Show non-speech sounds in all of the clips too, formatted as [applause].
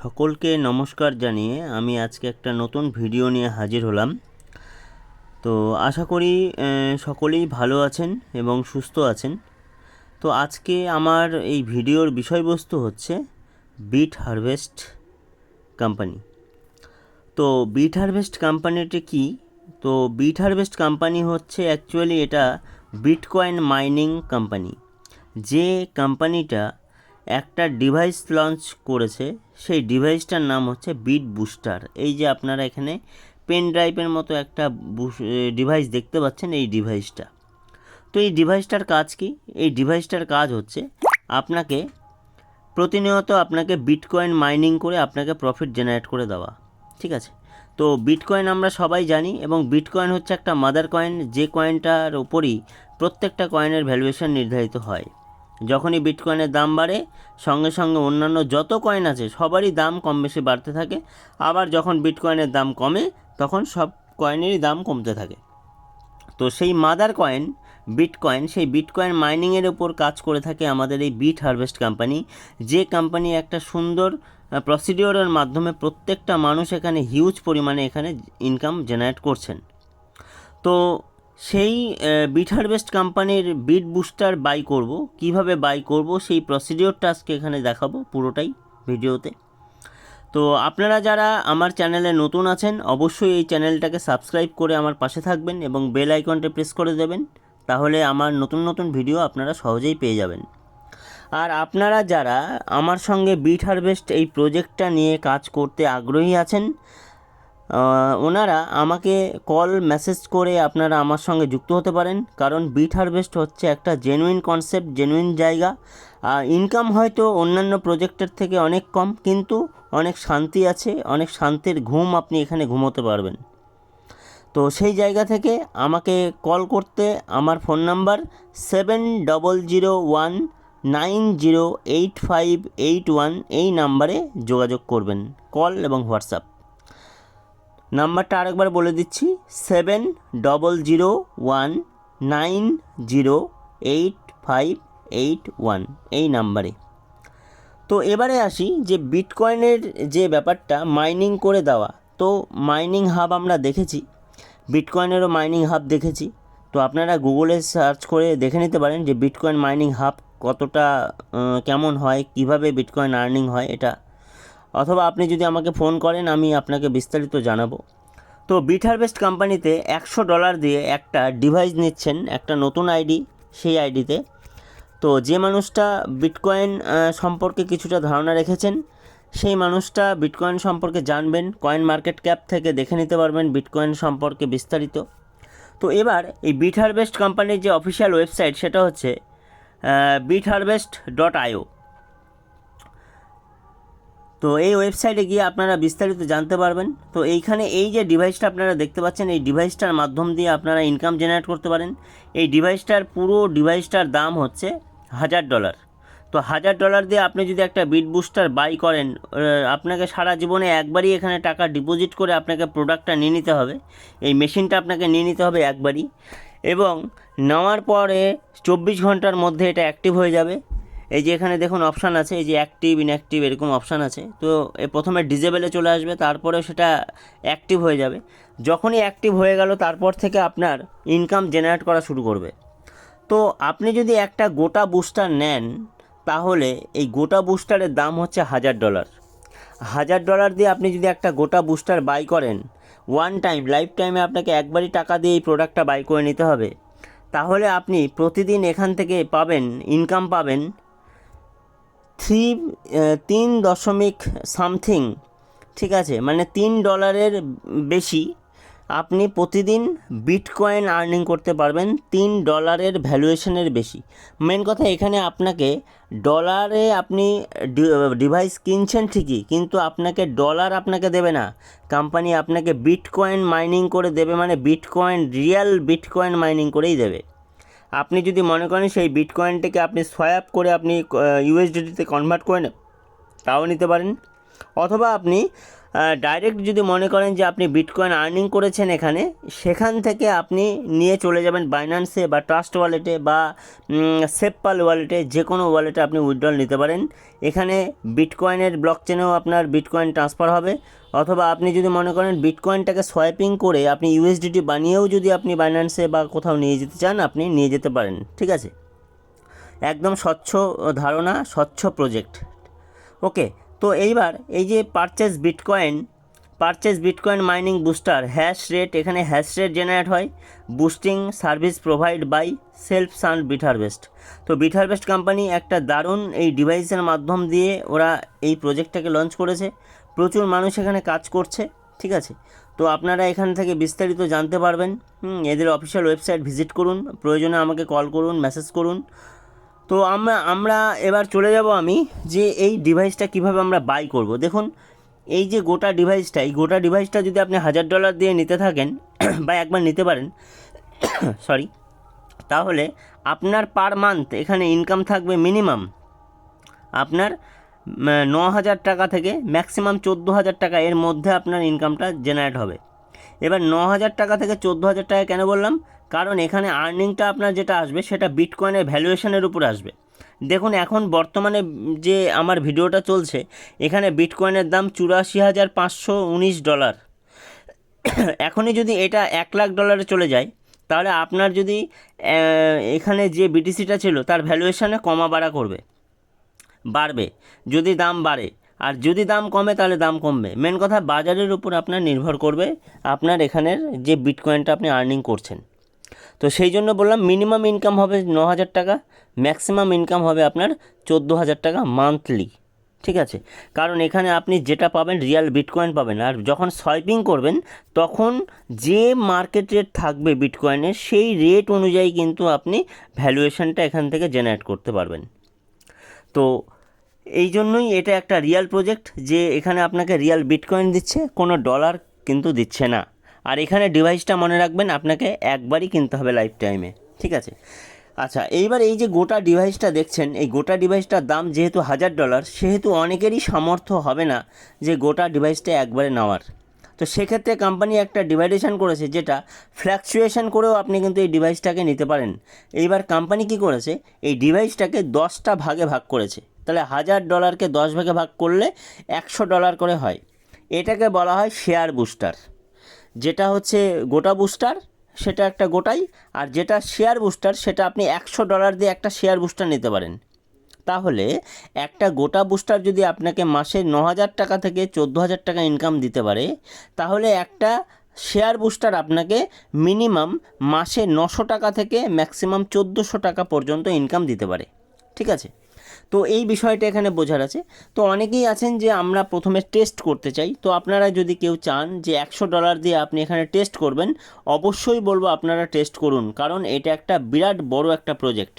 সকলকে নমস্কার জানিয়ে আমি আজকে একটা নতুন ভিডিও নিয়ে হাজির হলাম। তো আশা করি সকলেই ভালো আছেন এবং সুস্থ আছেন। তো আজকে আমার এই ভিডিওর বিষয়বস্তু হচ্ছে বিট হারভেস্ট কোম্পানি। তো বিট হারভেস্ট কোম্পানিটি কি? তো বিট হারভেস্ট কোম্পানি হচ্ছে অ্যাকচুয়ালি এটা বিটকয়েন মাইনিং কোম্পানি। যে কোম্পানিটা একটা ডিভাইস লঞ্চ করেছে, সেই ডিভাইসটার নাম হচ্ছে বিট বুস্টার এই যে আপনারা এখানে পেন ড্রাইভের মতো একটা ডিভাইস দেখতে পাচ্ছেন এই ডিভাইসটা তো এই ডিভাইসটার কাজ কি? এই ডিভাইসটার কাজ হচ্ছে, আপনাকে প্রতিনিয়ত আপনাকে বিটকয়েন মাইনিং করে আপনাকে প্রফিট জেনারেট করে দেওয়া, ঠিক আছে? তো বিটকয়েন আমরা সবাই জানি এবং বিটকয়েন হচ্ছে একটা মাদার কয়েন যে কয়েনটার ওপরই প্রত্যেকটা কয়েনের ভ্যালুয়েশন নির্ধারিত হয়। যখনই বিটকয়েনের দাম বাড়ে, সঙ্গে সঙ্গে অন্যান্য যত কয়েন আছে, সবারই দাম কম বেশি বাড়তে থাকে। আবার যখন বিটকয়েনের দাম কমে, তখন সব কয়েনেরই দাম কমতে থাকে। তো সেই মাদার কয়েন বিটকয়েন সেই বিটকয়েন মাইনিংয়ের ওপর কাজ করে থাকে আমাদের এই বিট হারভেস্ট কোম্পানি যে কোম্পানি একটা সুন্দর প্রসিডিওরের মাধ্যমে প্রত্যেকটা মানুষ এখানে হিউজ পরিমাণে এখানে ইনকাম জেনারেট করছেন। তো সেই বিট হারভেস্ট কোম্পানির বিট বুস্টার বাই করব। কীভাবে বাই করব? সেই প্রসিডিওরটা আজকে এখানে দেখাবো পুরোটাই ভিডিওতে। তো আপনারা যারা আমার চ্যানেলে নতুন আছেন, অবশ্যই এই চ্যানেলটাকে সাবস্ক্রাইব করে আমার পাশে থাকবেন এবং বেল আইকনটা প্রেস করে দেবেন। তাহলে আমার নতুন নতুন ভিডিও আপনারা সহজেই পেয়ে যাবেন। আর আপনারা যারা আমার সঙ্গে বিট হারভেস্ট এই প্রজেক্টটা নিয়ে কাজ করতে আগ্রহী আছেন ওনারা আমাকে কল, মেসেজ করে আপনারা আমার সঙ্গে যুক্ত হতে পারেন। কারণ বিট হারভেস্ট হচ্ছে একটা জেনুইন কনসেপ্ট জেনুইন জায়গা। ইনকাম হয়তো অন্যান্য প্রজেক্টের থেকে অনেক কম, কিন্তু অনেক শান্তি আছে, অনেক শান্তির ঘুম আপনি এখানে ঘুমোতে পারবেন। তো সেই জায়গা থেকে আমাকে কল করতে আমার phone number seven double zero one nine zero eight five eight one এই নাম্বারে যোগাযোগ করবেন, কল এবং হোয়াটসঅ্যাপ। নাম্বারটা আরেকবার বলে দিচ্ছি seven double zero one nine zero eight five eight one এই নাম্বারে। তো এবারে আসি যে বিটকয়েনের যে ব্যাপারটা মাইনিং করে দেওয়া। তো মাইনিং হাব আমরা দেখেছি, বিটকয়েনেরও মাইনিং হাব দেখেছি। তো আপনারা গুগলে সার্চ করে দেখে নিতে পারেন যে বিটকয়েন মাইনিং হাব কতটা কেমন হয়, কীভাবে বিটকয়েন আর্নিং হয়, এটা অথবা আপনি যদি আমাকে ফোন করেন, আমি আপনাকে বিস্তারিত জানাব। তো বিট হারভেস্ট কোম্পানিতে একশো ডলার দিয়ে একটা ডিভাইস নিচ্ছেন, একটা নতুন আইডি, সেই আইডিতে। তো যে মানুষটা বিটকয়েন সম্পর্কে কিছুটা ধারণা রেখেছেন, সেই মানুষটা বিটকয়েন সম্পর্কে জানবেন, কয়েন মার্কেট ক্যাপ থেকে দেখে নিতে পারবেন বিটকয়েন সম্পর্কে বিস্তারিত। তো এবার এই বিট হারভেস্ট কোম্পানির যে অফিসিয়াল ওয়েবসাইট, সেটা হচ্ছে বিট হারভেস্ট ডট আইও। তো এই ওয়েবসাইটে গিয়ে আপনারা বিস্তারিত জানতে পারবেন। তো এইখানে এই যে ডিভাইসটা আপনারা দেখতে পাচ্ছেন, এই ডিভাইসটার মাধ্যম দিয়ে আপনারা ইনকাম জেনারেট করতে পারেন। এই ডিভাইসটার পুরো ডিভাইসটার দাম হচ্ছে হাজার ডলার তো হাজার ডলার দিয়ে আপনি যদি একটা বিট বুস্টার বাই করেন আপনাকে সারা জীবনে একবারই এখানে টাকা ডিপোজিট করে আপনাকে প্রোডাক্টটা নিয়ে নিতে হবে। এই মেশিনটা আপনাকে নিয়ে নিতে হবে একবারই। এবং নেওয়ার পরে চব্বিশ ঘণ্টার মধ্যে এটা অ্যাক্টিভ হয়ে যাবে। এই যে এখানে দেখুন অপশান আছে, এই যে অ্যাক্টিভ ইনঅ্যাক্টিভ এরকম অপশান আছে। তো এ প্রথমে ডিজেবেলে চলে আসবে তারপরে সেটা অ্যাক্টিভ হয়ে যাবে। যখনই অ্যাক্টিভ হয়ে গেল, তারপর থেকে আপনার ইনকাম জেনারেট করা শুরু করবে। তো আপনি যদি একটা গোটা বুস্টার নেন, তাহলে এই গোটা বুস্টারের দাম হচ্ছে হাজার ডলার হাজার ডলার দিয়ে আপনি যদি একটা গোটা বুস্টার বাই করেন ওয়ান টাইম লাইফ টাইমে আপনাকে একবারই টাকা দিয়ে এই প্রোডাক্টটা বাই করে নিতে হবে। তাহলে আপনি প্রতিদিন এখান থেকে পাবেন ইনকাম পাবেন থ্রি তিন দশমিক সামথিং, ঠিক আছে? মানে তিন ডলারের বেশি আপনি প্রতিদিন বিটকয়েন আর্নিং করতে পারবেন তিন ডলারের ভ্যালুয়েশনের বেশি। মেন কথা এখানে আপনাকে ডলারে আপনি ডিভাইস কিনছেন ঠিকই, কিন্তু আপনাকে ডলার আপনাকে দেবে না। কোম্পানি আপনাকে বিটকয়েন মাইনিং করে দেবে মানে বিটকয়েন, রিয়েল বিটকয়েন মাইনিং করেই দেবে। আপনি যদি মনে করেন সেই বিটকয়েনটাকে আপনি সোয়াপ করে আপনি ইউএসডিটিতে কনভার্ট করে নেন তাও নিতে পারেন। অথবা আপনি ডাইরেক্ট যদি মনে করেন যে আপনি বিটকয়েন আর্নিং করেছেন এখানে, সেখান থেকে আপনি নিয়ে চলে যাবেন বাইন্যান্সে বা ট্রাস্ট ওয়ালেটে বা সেপপাল ওয়ালেটে যে কোনো ওয়ালেটে আপনি উইথড্রল নিতে পারেন। এখানে বিটকয়েনের ব্লক চেনেও আপনার বিটকয়েন ট্রান্সফার হবে। অথবা আপনি যদি মনে করেন বিটকয়েনটাকে সোয়াইপিং করে আপনি ইউএসডিটি বানিয়েও যদি আপনি বাইন্যান্সে বা কোথাও নিয়ে যেতে চান, আপনি নিয়ে যেতে পারেন। ঠিক আছে? একদম স্বচ্ছ ধারণা, স্বচ্ছ প্রজেক্ট ওকে তো এইবার এই যে purchase bitcoin purchase bitcoin mining booster hash rate এখানে হ্যাশ রেট জেনারেট হয় boosting service provide by self sand Bit Harvest তো বিট হারভেস্ট কোম্পানি একটা দারুণ এই ডিভাইসের মাধ্যম দিয়ে ওরা এই প্রজেক্টটাকে লঞ্চ করেছে। প্রচুর মানুষ এখানে কাজ করছে, ঠিক আছে? তো আপনারা এখান থেকে বিস্তারিত জানতে পারবেন। এদের অফিসিয়াল ওয়েবসাইট ভিজিট করুন, প্রয়োজনে আমাকে কল করুন মেসেজ করুন। তো আমরা আমরা এবার চলে যাব আমি যে এই ডিভাইসটা কীভাবে আমরা বাই করব। দেখুন, এই যে গোটা ডিভাইসটা এই গোটা ডিভাইসটা যদি আপনি হাজার ডলার দিয়ে নিতে থাকেন [clears throat] বা একবার নিতে পারেন [clears throat] সরি তাহলে আপনার পার মান্থ এখানে ইনকাম থাকবে মিনিমাম আপনার ন হাজার টাকা থেকে ম্যাক্সিমাম চোদ্দ হাজার টাকা এর মধ্যে আপনার ইনকামটা জেনারেট হবে। এবার ন হাজার টাকা থেকে চোদ্দ হাজার টাকা কেন বললাম? কারণ এখানে আর্নিংটা আপনার যেটা আসবে সেটা বিটকয়েনের ভ্যালুয়েশনের উপর আসবে। দেখুন, এখন বর্তমানে যে আমার ভিডিওটা চলছে, এখানে বিটকয়েনের দাম চুরাশি হাজার পাঁচশো উনিশ ডলার এখনই যদি এটা এক লাখ ডলারে চলে যায়, তাহলে আপনার যদি এখানে যে বিটিসিটা ছিল, তার ভ্যালুয়েশনে কমা বাড়া করবে। বাড়বে। যদি দাম বাড়ে আর যদি দাম কমে, তাহলে দাম কমবে। মেন কথা, বাজারের উপর আপনার নির্ভর করবে আপনার এখানের যে বিটকয়েনটা আপনি আর্নিং করছেন। তো সেই জন্য বললাম মিনিমাম ইনকাম হবে ন হাজার টাকা ম্যাক্সিমাম ইনকাম হবে আপনার চোদ্দ হাজার টাকা মান্থলি ঠিক আছে? কারণ এখানে আপনি যেটা পাবেন রিয়াল বিটকয়েন পাবেন। আর যখন সোয়াইপিং করবেন, তখন যে মার্কেট রেট থাকবে বিটকয়েনের সেই রেট অনুযায়ী কিন্তু আপনি ভ্যালুয়েশনটা এখান থেকে জেনারেট করতে পারবেন। তো এই জন্যই এটা একটা রিয়াল প্রজেক্ট যে এখানে আপনাকে রিয়াল বিটকয়েন দিচ্ছে, কোনো ডলার কিন্তু দিচ্ছে না। আর এখানে ডিভাইসটা মনে রাখবেন, আপনাকে একবারই কিনতে হবে লাইফ টাইমে ঠিক আছে? আচ্ছা এইবার এই যে গোটা ডিভাইসটা দেখছেন, এই গোটা ডিভাইসটার দাম যেহেতু হাজার ডলার সেহেতু অনেকেরই সামর্থ্য হবে না যে গোটা ডিভাইসটা একবারে নেওয়ার। তো সেক্ষেত্রে কোম্পানি একটা ডিভাইডেশন করেছে, যেটা ফ্ল্যাকচুয়েশন করেও আপনি কিন্তু এই ডিভাইসটাকে নিতে পারেন। এইবার কোম্পানি কি করেছে? এই ডিভাইসটাকে দশটা ভাগে ভাগ করেছে। তাহলে হাজার ডলারকে দশ ভাগে ভাগ করলে একশো ডলার করে হয়। এটাকে বলা হয় শেয়ার বুস্টার যেটা হচ্ছে গোটা বুস্টার সেটা একটা গোটাই, আর যেটা শেয়ার বুস্টার সেটা আপনি একশো ডলার দিয়ে একটা শেয়ার বুস্টার নিতে পারেন। তাহলে একটা গোটা বুস্টার যদি আপনাকে মাসে ন হাজার টাকা থেকে চোদ্দ হাজার টাকা ইনকাম দিতে পারে, তাহলে একটা শেয়ার বুস্টার আপনাকে মিনিমাম মাসে নশো টাকা থেকে ম্যাক্সিমাম চোদ্দোশো টাকা পর্যন্ত ইনকাম দিতে পারে। ঠিক আছে? তো এই বিষয়টা এখানে বোঝার আছে। তো অনেকেই আছেন যে আমরা প্রথমে টেস্ট করতে চাই। তো আপনারা যদি কেউ চান যে একশো ডলার দিয়ে আপনি এখানে টেস্ট করবেন, অবশ্যই বলব আপনারা টেস্ট করুন। কারণ এটা একটা বিরাট বড় একটা প্রজেক্ট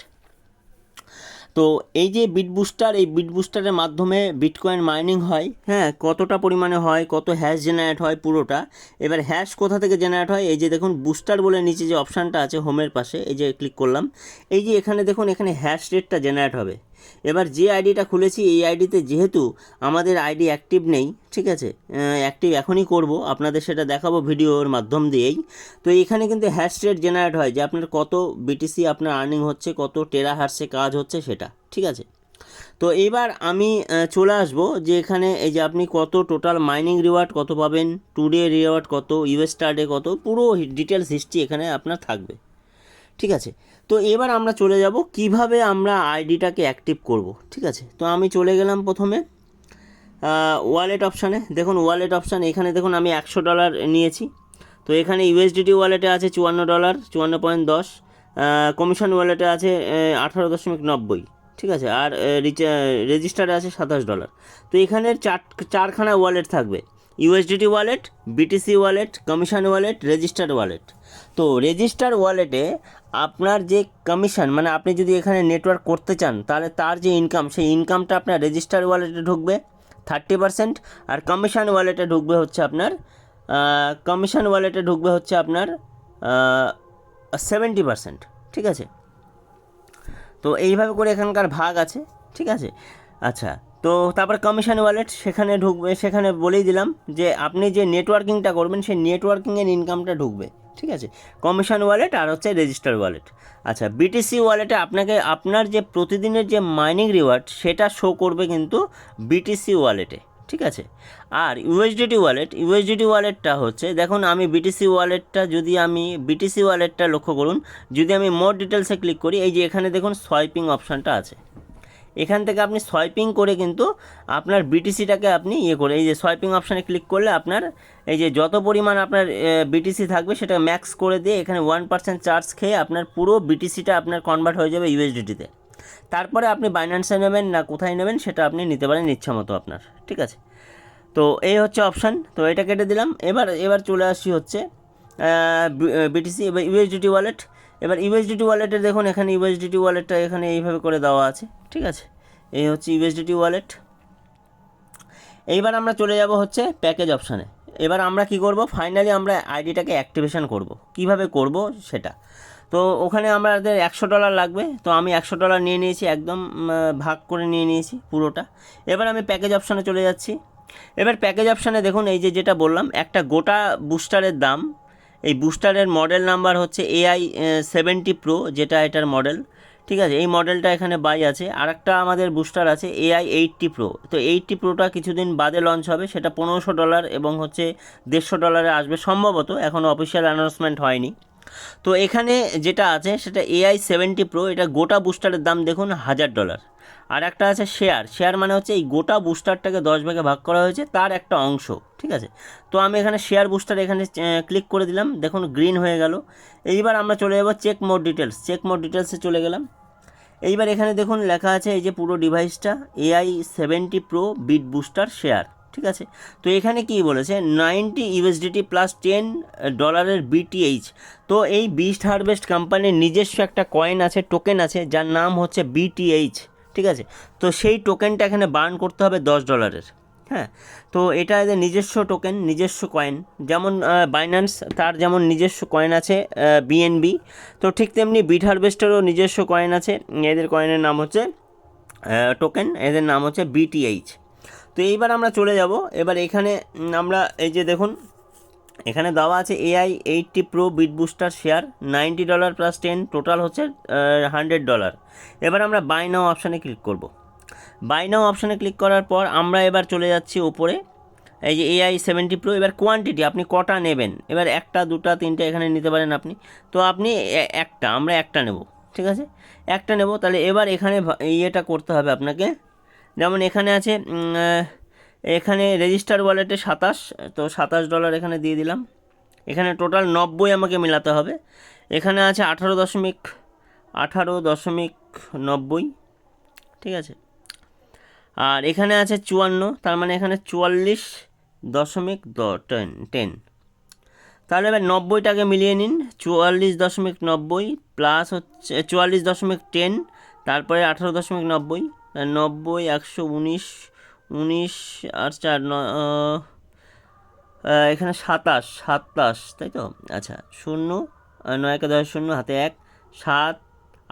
তো এই যে বিট বুস্টার এই বিট বুস্টারের মাধ্যমে বিটকয়েন মাইনিং হয়। হ্যাঁ কতটা পরিমাণে হয়, কত হ্যাশ জেনারেট হয় পুরোটা। এবার হ্যাশ কোথা থেকে জেনারেট হয়? এই যে দেখুন বুস্টার বলে নিচে যে অপশানটা আছে হোমের পাশে, এই যে ক্লিক করলাম। এই যে এখানে দেখুন, এখানে হ্যাশ রেটটা জেনারেট হবে। এবার যে আইডিটা খুলেছি, এই আইডিতে যেহেতু আমাদের আইডি অ্যাক্টিভ নেই, ঠিক আছে? অ্যাক্টিভ এখনই করব। আপনাদের সেটা দেখাবো ভিডিওর মাধ্যম দিয়েই। তো এখানে কিন্তু হ্যাশ রেট জেনারেট হয়, যে আপনার কত বিটিসি আপনার আর্নিং হচ্ছে, কত টেরা হার্সে কাজ হচ্ছে সেটা, ঠিক আছে? তো এবার আমি চলে আসব যে এখানে এই যে আপনি কত টোটাল মাইনিং রিওয়ার্ড কত পাবেন টু ডে রিওয়ার্ড কত ইউএস ডে কত, পুরো ডিটেলস হিস্ট্রি এখানে আপনার থাকবে, ঠিক আছে? তো এবার আমরা চলে যাব কীভাবে আমরা আইডিটাকে অ্যাক্টিভ করব, ঠিক আছে? তো আমি চলে গেলাম প্রথমে ওয়ালেট অপশানে দেখুন ওয়ালেট অপশান এখানে দেখুন আমি একশো ডলার নিয়েছি। তো এখানে ইউএসডিটি ওয়ালেটে আছে চুয়ান্ন ডলার চুয়ান্ন পয়েন্ট দশ কমিশন ওয়ালেটে আছে আঠারো দশমিক নব্বই, ঠিক আছে? আর রেজিস্টারে আছে সাতাশ ডলার তো এখানের চার, চারখানা ওয়ালেট থাকবে। USDT wallet BTC wallet commission wallet register wallet তো রেজিস্টার ওয়ালেটে আপনার যে কমিশন মানে আপনি যদি এখানে নেটওয়ার্ক করতে চান, তাহলে তার যে ইনকাম সেই ইনকামটা আপনার রেজিস্টার ওয়ালেটে ঢুকবে থার্টি পার্সেন্ট আর কমিশন ওয়ালেটে ঢুকবে হচ্ছে আপনার কমিশন ওয়ালেটে ঢুকবে হচ্ছে আপনার সেভেন্টি পার্সেন্ট ঠিক আছে? তো এইভাবে করে এখানকার ভাগ আছে, ঠিক আছে? আচ্ছা তো তারপর কমিশন ওয়ালেট সেখানে ঢুকবে, সেখানে বলেই দিলাম যে আপনি যে নেটওয়ার্কিংটা করবেন, সেই নেটওয়ার্কিংয়ের ইনকামটা ঢুকবে, ঠিক আছে? কমিশন ওয়ালেট আর হচ্ছে রেজিস্টার ওয়ালেট আচ্ছা বিটিসি ওয়ালেটে আপনাকে, আপনার যে প্রতিদিনের যে মাইনিং রিওয়ার্ড সেটা শো করবে কিন্তু বিটিসি ওয়ালেটে ঠিক আছে? আর ইউএসডিটি ওয়ালেট ইউএসডিটি ওয়ালেটটা হচ্ছে, দেখুন আমি বিটিসি ওয়ালেটটা যদি আমি বিটিসি ওয়ালেটটা লক্ষ্য করুন, যদি আমি মোর ডিটেলসে ক্লিক করি, এই যে এখানে দেখুন সোয়াইপিং অপশানটা আছে। এখান থেকে আপনি সোয়াইপিং করে কিন্তু আপনার বিটিসিটাকে আপনি ইয়ে করে, এই যে সোয়াইপিং অপশানে ক্লিক করলে আপনার এই যে যত পরিমাণ আপনার বিটিসি থাকবে সেটা ম্যাক্স করে দিয়ে এখানে ওয়ান পার্সেন্ট চার্জ খেয়ে আপনার পুরো বিটিসিটা আপনার কনভার্ট হয়ে যাবে ইউএসডিটিতে তারপরে আপনি বাইন্যান্সে নেবেন না কোথায় নেবেন সেটা আপনি নিতে পারেন ইচ্ছা মতো আপনার, ঠিক আছে? তো এই হচ্ছে অপশান তো এটা কেটে দিলাম। এবার এবার চলে আসি হচ্ছে বিটিসি ইউএসডিটি ওয়ালেট এবার ইউএসডিটি ওয়ালেটে দেখুন, এখানে ইউএসডিটি ওয়ালেটটা এখানে এইভাবে করে দেওয়া আছে, ঠিক আছে? এই হচ্ছে ইউএসডিটি ওয়ালেট এইবার আমরা চলে যাব হচ্ছে প্যাকেজ অপশানে এবার আমরা কি করব? ফাইনালি আমরা আইডিটাকে অ্যাক্টিভেশন করব। কীভাবে করব সেটা? তো ওখানে আমাদের একশো ডলার লাগবে। তো আমি একশো ডলার নিয়ে নিয়েছি, একদম ভাগ করে নিয়ে নিয়েছি পুরোটা। এবার আমি প্যাকেজ অপশানে চলে যাচ্ছি। এবার প্যাকেজ অপশানে দেখুন, এই যে যেটা বললাম, একটা গোটা বুস্টারের দাম এই বুস্টারের মডেল নাম্বার হচ্ছে এআই সেভেন্টি প্রো যেটা এটার মডেল। ঠিক আছে, এই মডেলটা এখানে বাই আছে। আর একটা আমাদের বুস্টার আছে এআই এইটটি প্রো তো এইটটি প্রোটা কিছুদিন বাদে লঞ্চ হবে, সেটা পনেরোশো ডলার এবং হচ্ছে দেড়শো ডলারে আসবে। সম্ভবত এখনও অফিসিয়াল অ্যানাউন্সমেন্ট হয়নি। তো এখানে যেটা আছে, সেটা এআই সেভেন্টি প্রো এটা গোটা বুস্টারের দাম দেখুন হাজার ডলার আর একটা আছে শেয়ার শেয়ার মানে হচ্ছে এই গোটা বুস্টারটাকে দশ ভাগে ভাগ করা হয়েছে, তার একটা অংশ, ঠিক আছে? তো আমি এখানে শেয়ার বুস্টার এখানে ক্লিক করে দিলাম, দেখুন গ্রিন হয়ে গেল। এইবার আমরা চলে যাব check more details check more ডিটেলসে চলে গেলাম। এইবার এখানে দেখুন লেখা আছে এই যে পুরো ডিভাইসটা AI seventy pro beat booster share ঠিক আছে? তো এখানে কি বলেছে? নাইনটি ইউএসডিটি প্লাস টেন ডলারের বিটিএইচ তো এই বিস্ট হারভেস্ট কোম্পানির নিজস্ব একটা কয়েন আছে টোকেন আছে, যার নাম হচ্ছে বিটিএইচ ঠিক আছে? তো সেই টোকেনটা এখানে বার্ন করতে হবে দশ ডলারের হ্যাঁ? তো এটা এদের নিজস্ব টোকেন নিজস্ব কয়েন যেমন বাইন্যান্স তার যেমন নিজস্ব কয়েন আছে বিএনবি তো ঠিক তেমনি বিট হারভেস্টেরও নিজস্ব কয়েন আছে। এদের কয়েনের নাম হচ্ছে টোকেন এদের নাম হচ্ছে বিটিএইচ তো এইবার আমরা চলে যাব। এবার এখানে আমরা এই যে দেখুন, এখানে দেওয়া আছে AI eighty pro bit booster share ninety dollar plus ten total হচ্ছে হান্ড্রেড ডলার এবার আমরা বাই নাও অপশানে ক্লিক করব। বাই নাও অপশানে ক্লিক করার পর আমরা এবার চলে যাচ্ছি ওপরে এই যে এআই সেভেন্টি প্রো এবার কোয়ান্টিটি আপনি কটা নেবেন? এবার একটা, দুটা, তিনটা এখানে নিতে পারেন আপনি। তো আপনি একটা, আমরা একটা নেব, ঠিক আছে? একটা নেব, তাহলে এবার এখানে ইয়েটা করতে হবে আপনাকে। যেমন এখানে আছে এখানে রেজিস্টার ওয়ালেটে সাতাশ, তো সাতাশ ডলার এখানে দিয়ে দিলাম। এখানে টোটাল নব্বই আমাকে মেলাতে হবে। এখানে আছে আঠারো দশমিক আঠারো দশমিক নব্বই, ঠিক আছে? আর এখানে আছে চুয়ান্ন, তার মানে এখানে চুয়াল্লিশ দশমিক দ টেন টেন তাহলে এবার নব্বইটাকে মিলিয়ে নিন, চুয়াল্লিশ দশমিক নব্বই প্লাস হচ্ছে, চুয়াল্লিশ দশমিক টেন তারপরে আঠারো দশমিক নব্বই নব্বই, একশো উনিশ উনিশ আর চার এখানে সাতাশ সাতাশ তাই তো? আচ্ছা শূন্য নয় একে দশ শূন্য, হাতে এক, সাত,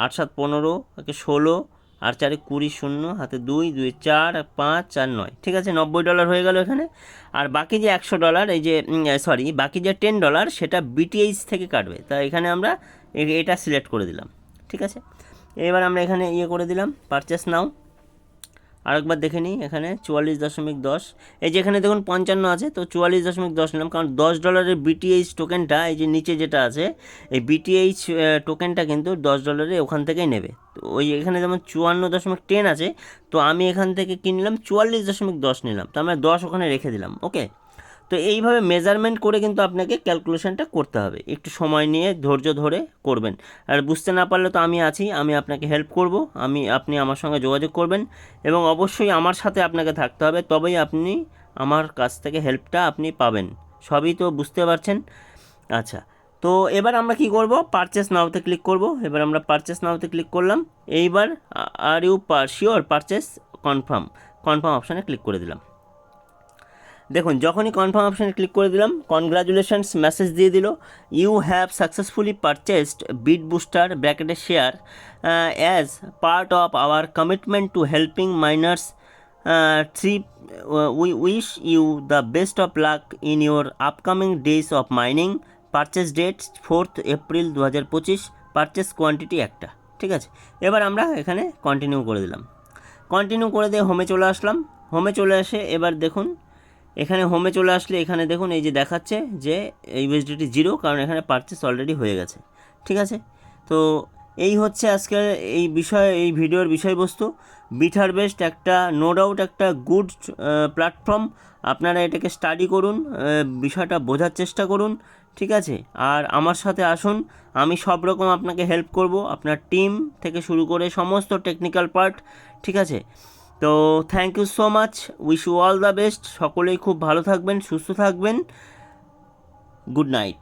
আট, সাত, পনেরো, একে ষোলো, আর চারে কুড়ি শূন্য, হাতে দুই দুই চার আর পাঁচ, চার, নয়। ঠিক আছে, নব্বই ডলার হয়ে গেল এখানে। আর বাকি যে একশো ডলার, এই যে সরি বাকি যে টেন ডলার, সেটা বিটিএইচ থেকে কাটবে। তা এখানে আমরা এটা সিলেক্ট করে দিলাম। ঠিক আছে? এবার আমরা এখানে ইয়ে করে দিলাম পারচেস নাও আরেকবার দেখে নিই, এখানে চুয়াল্লিশ দশমিক দশ। এই যে এখানে দেখুন পঞ্চান্ন আছে, তো চুয়াল্লিশ দশমিক দশ নিলাম, কারণ দশ ডলারের বিটিএইচ টোকেনটা এই যে নিচে যেটা আছে, এই বিটিএইচ টোকেনটা কিন্তু দশ ডলারে ওখান থেকেই নেবে। তো ওই এখানে যেমন চুয়ান্ন দশমিক টেন আছে, তো আমি এখান থেকে কিনলাম চুয়াল্লিশ দশমিক দশ নিলাম, তো আমরা দশ ওখানে রেখে দিলাম ওকে তো এইভাবে মেজারমেন্ট করে কিন্তু আপনাকে ক্যালকুলেশনটা করতে হবে। একটু সময় নিয়ে, ধৈর্য ধরে করবেন। আর বুঝতে না পারলে তো আমি আছি, আমি আপনাকে হেল্প করব, আমি, আপনি আমার সঙ্গে যোগাযোগ করবেন এবং অবশ্যই আমার সাথে আপনাকে থাকতে হবে, তবেই আপনি আমার কাছ থেকে হেল্পটা আপনি পাবেন। সবই তো বুঝতে পারছেন? আচ্ছা তো এবার আমরা কি করব? পারচেস নাওতে ক্লিক করব। এবার আমরা পারচেস নাওতে ক্লিক করলাম। এইবার are you per sure purchase confirm confirm অপশানে ক্লিক করে দিলাম। দেখুন, যখনই কনফার্ম অপশানে ক্লিক করে দিলাম কনগ্রাচুলেশনস মেসেজ দিয়ে দিল you have successfully purchased bit booster ব্র্যাকেটের share as part of our commitment to helping miners three we wish you the best of luck in your upcoming days of mining purchase date fourth April দু হাজার পঁচিশ purchase quantity একটা, ঠিক আছে? এবার আমরা এখানে কন্টিনিউ করে দিলাম। কন্টিনিউ করে দিয়ে হোমে চলে আসলাম। হোমে চলে আসে এবার দেখুন এখানে হোমে চলে আসলে এখানে দেখুন এই যে দেখাচ্ছে যে ইউএসডিটি জিরো কারণ এখানে পারচেস অলরেডি হয়ে গেছে। ঠিক আছে? তো এই হচ্ছে আজকের এই বিষয়, এই ভিডিওর বিষয়বস্তু। বিটার বেস্ট একটা নো ডাউট একটা গুড প্ল্যাটফর্ম আপনারা এটাকে স্টাডি করুন বিষয়টা বোঝার চেষ্টা করুন, ঠিক আছে? আর আমার সাথে আসুন, আমি সব রকম আপনাকে হেল্প করব। আপনার টিম থেকে শুরু করে সমস্ত টেকনিক্যাল পার্ট ঠিক আছে? তো thank you so much wish you all the best সকলেই খুব ভালো থাকবেন, সুস্থ থাকবেন. Good night